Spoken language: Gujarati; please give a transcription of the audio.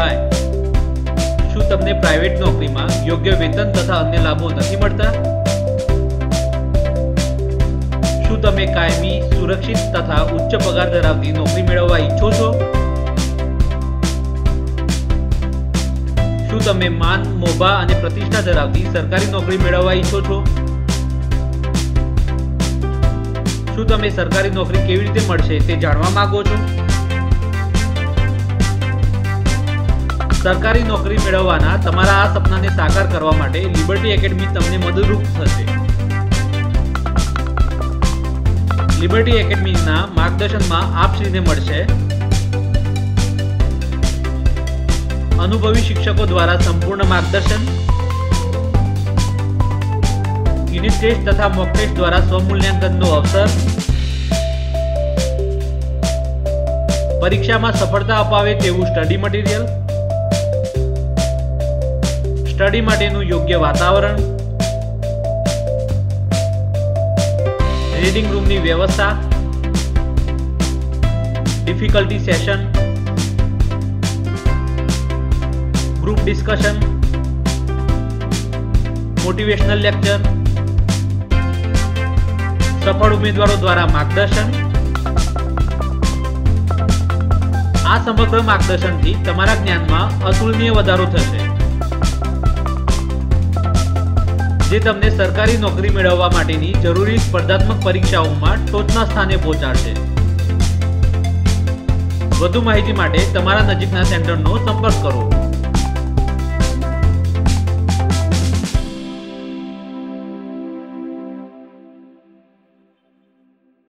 હાય શું તમને પ્રાઇવેટ નોકરીમાં યોગ્ય વેતન તથા અન્ય લાભો નથી મળતા? શું તમે કાયમી, સુરક્ષિત તથા ઉચ્ચ પગાર ધરાવતી નોકરી મેળવવા ઈચ્છો છો? શું તમે માન, મોભા અને પ્રતિષ્ઠા ધરાવતી સરકારી નોકરી મેળવવા ઈચ્છો છો? શું તમે સરકારી નોકરી કેવી રીતે મળશે તે જાણવા માંગો છો? સરકારી નોકરી મેળવવાના તમારા આ સપનાને સાકાર કરવા માટે લિબર્ટી એકેડમી તમને મદદરૂપ થશે. લિબર્ટી એકેડમીના માર્ગદર્શનમાં આપશ્રીને મળશે અનુભવી શિક્ષકો દ્વારા સંપૂર્ણ માર્ગદર્શન યુનિટ ટેસ્ટ તથા મોક ટેસ્ટ દ્વારા સ્વમૂલ્યાંકનનો અવસર, પરીક્ષામાં સફળતા અપાવે તેવું સ્ટડી મટીરિયલ સ્ટડી માટેનું યોગ્ય વાતાવરણ, રીડિંગ રૂમની વ્યવસ્થા, difficulty session, group discussion, motivational lecture, સફળ ઉમેદવારો દ્વારા માર્ગદર્શન. આ સમગ્ર માર્ગદર્શનથી તમારા જ્ઞાનમાં અતુલનીય વધારો થશે. જે તમને સરકારી નોકરી મેળવવા માટેની જરૂરી સ્પર્ધાત્મક પરીક્ષાઓમાં ટોચના સ્થાને પહોંચાડશે. વધુ માહિતી માટે તમારા નજીકના સેન્ટરનો સંપર્ક કરો.